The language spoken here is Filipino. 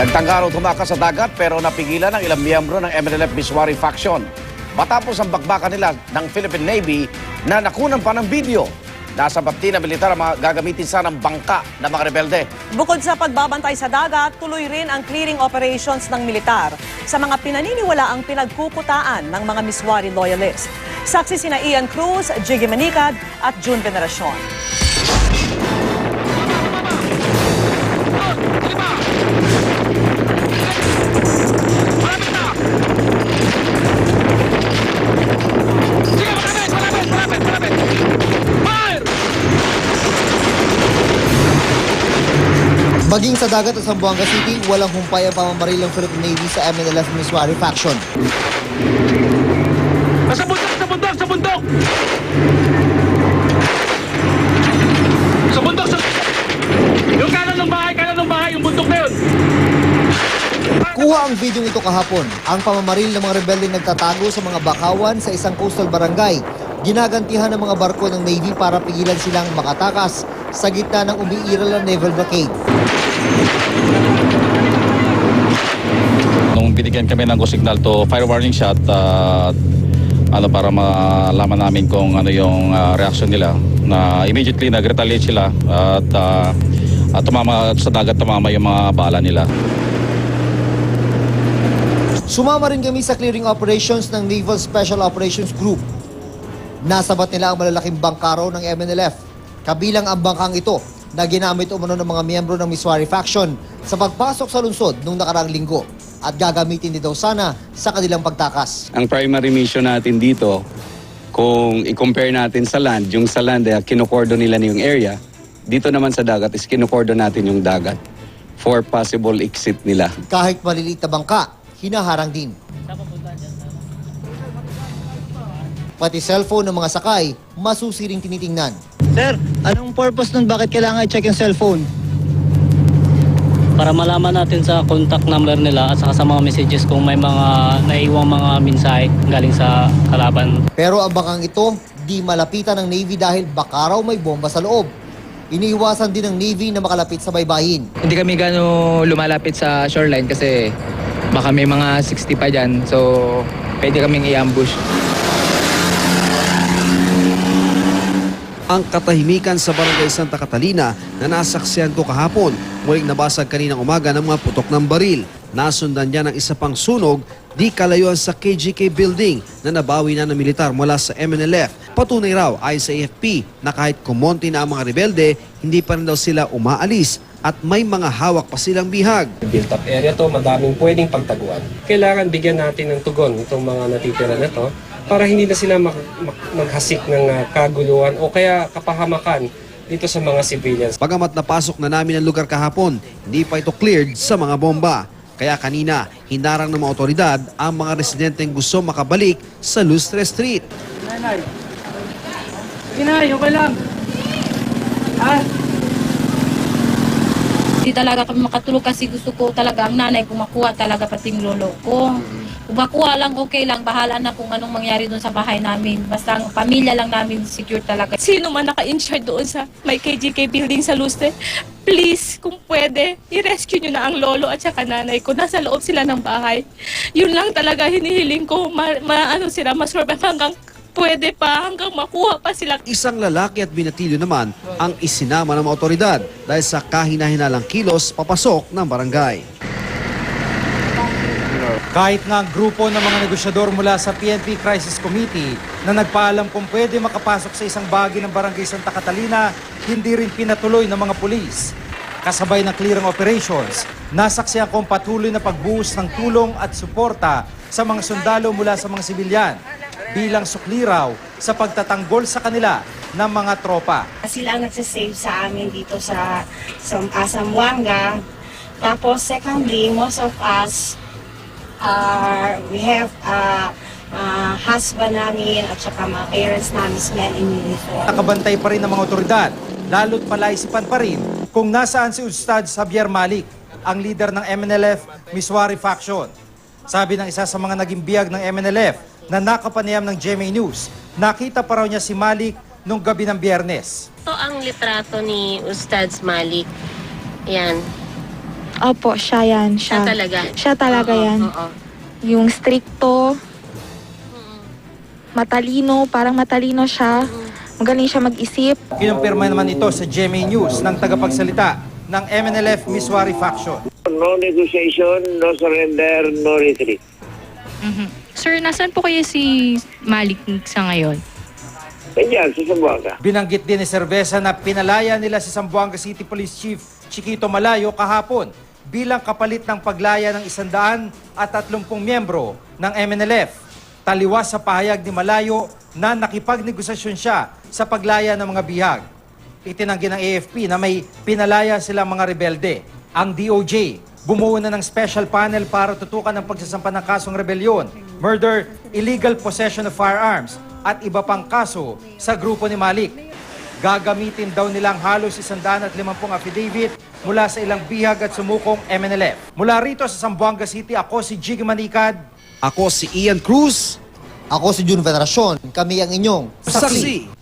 Nagtanggaro tumakas sa dagat pero napigilan ng ilang miyembro ng MNLF Miswari faction. Matapos ang bakbakan nila ng Philippine Navy na nakunan pa ng video. Nasa bapti na militar ang gagamitin sana ng bangka ng mga rebelde. Bukod sa pagbabantay sa dagat, tuloy rin ang clearing operations ng militar sa mga pinaniniwala ang pinagkukutaan ng mga Miswari loyalist. Saksi sina Ian Cruz, Jiggy Manicad at June Veneracion. Maging sa dagat at Zamboanga City, walang humpay ang pamamaril ng Philippine Navy sa MNLF Miswari faction. Sa bundok, sa bundok, sa bundok! Sa bundok, sa... Yung kanan ng bahay, kanan ng bahay, yung bundok na yun. Kuha ang video ito kahapon. Ang pamamaril ng mga rebelde nagtatago sa mga bakawan sa isang coastal barangay. Ginagantihan ng mga barko ng Navy para pigilan silang makatakas sa gitna ng umiiral na naval blockade. Nung binigyan kami ng go signal to fire warning shot, uh, ano para malaman namin kung ano yung uh, reaction nila na immediately nag-retaliate sila at uh, at tumama sa dagat tumama yung mga bala nila. Sumama rin kami sa clearing operations ng Naval Special Operations Group. Nasabat nila ang malalaking bangkaro ng MNLF. Kabilang ang bangkang ito na ginamit umano ng mga miyembro ng Miswari faction sa pagpasok sa lungsod noong nakaraang linggo at gagamitin din daw sana sa kanilang pagtakas. Ang primary mission natin dito, kung i-compare natin sa land, yung sa land, eh, kinukordo nila na yung area. Dito naman sa dagat is kinukordo natin yung dagat for possible exit nila. Kahit maliliit na bangka, hinaharang din. Pati cellphone ng mga sakay, masusiring tinitingnan. Sir, anong purpose nun? Bakit kailangan i-check yung cellphone? para malaman natin sa contact number nila at saka sa mga messages kung may mga naiwang mga mensahe galing sa kalaban. Pero ang bangkang ito, di malapitan ng Navy dahil baka raw may bomba sa loob. Iniiwasan din ng Navy na makalapit sa baybayin. Hindi kami gano lumalapit sa shoreline kasi baka may mga 60 pa dyan. So, pwede kaming i-ambush. Ang katahimikan sa Barangay Santa Catalina na nasaksiyan ko kahapon. Muling nabasag kaninang umaga ng mga putok ng baril. Nasundan niya ng isa pang sunog di kalayuan sa KGK building na nabawi na ng militar mula sa MNLF. Patunay raw ay sa AFP na kahit kumonti na ang mga rebelde, hindi pa rin daw sila umaalis at may mga hawak pa silang bihag. built up area to, madaming pwedeng pagtaguan. Kailangan bigyan natin ng tugon itong mga natitira na to para hindi na sila mag, mag- maghasik ng ah, kaguluhan o kaya kapahamakan dito sa mga civilians. Pagamat napasok na namin ang lugar kahapon, hindi pa ito cleared sa mga bomba. Kaya kanina, hinarang ng mga otoridad ang mga residenteng gusto makabalik sa Lustre Street. Nanay. Inay, okay lang. Ah, Hindi talaga kami makatulog kasi gusto ko talaga ang nanay ko makuha talaga pating lolo ko. Kung makuha lang, okay lang. Bahala na kung anong mangyari doon sa bahay namin. Basta ang pamilya lang namin secure talaga. Sino man naka-insured doon sa may KGK building sa Lustre, please, kung pwede, i-rescue nyo na ang lolo at saka nanay ko. Nasa loob sila ng bahay. Yun lang talaga hinihiling ko, ma, ma- ano sila, masurvive hanggang pwede pa, hanggang makuha pa sila. Isang lalaki at binatilyo naman ang isinama ng otoridad dahil sa kahina-hinalang kilos papasok ng barangay. Kahit nga ang grupo ng mga negosyador mula sa PNP Crisis Committee na nagpaalam kung pwede makapasok sa isang bahagi ng Barangay Santa Catalina, hindi rin pinatuloy ng mga pulis. Kasabay ng clearing operations, nasaksiyan kong patuloy na pagbuhos ng tulong at suporta sa mga sundalo mula sa mga sibilyan bilang sukliraw sa pagtatanggol sa kanila ng mga tropa. Sila ang nagsisave sa amin dito sa, sa Asamwanga. Tapos secondly, most of us are, we have uh, uh, husband namin at saka mga parents namin sila in uniform. Nakabantay pa rin ng mga otoridad, lalo't palaisipan pa rin kung nasaan si Ustad Xavier Malik, ang leader ng MNLF Miswari Faction. Sabi ng isa sa mga naging biyag ng MNLF na nakapanayam ng GMA News, nakita pa raw niya si Malik nung gabi ng biyernes. Ito ang litrato ni Ustads Malik. Yan. Opo, siya yan. Siya, talaga? Siya talaga yan. Yung stricto, matalino, parang matalino siya. Magaling siya mag-isip. Kinumpirma naman ito sa GMA News ng tagapagsalita ng MNLF Miswari Faction. No negotiation, no surrender, no retreat. Sir, nasan po kayo si Malik sa ngayon? Ganyan, sa Zamboanga. Binanggit din ni Cerveza na pinalaya nila si Zamboanga City Police Chief Chiquito Malayo kahapon bilang kapalit ng paglaya ng isandaan at tatlumpung miyembro ng MNLF. Taliwas sa pahayag ni Malayo na nakipagnegosasyon siya sa paglaya ng mga bihag. Itinanggi ng AFP na may pinalaya silang mga rebelde. Ang DOJ bumuo na ng special panel para tutukan ang pagsasampa ng kasong rebelyon, murder, illegal possession of firearms at iba pang kaso sa grupo ni Malik. Gagamitin daw nilang halos 150 affidavit mula sa ilang bihag at sumukong MNLF. Mula rito sa Zamboanga City, ako si Jig Manikad. Ako si Ian Cruz. Ako si June Veneracion. Kami ang inyong Saksi.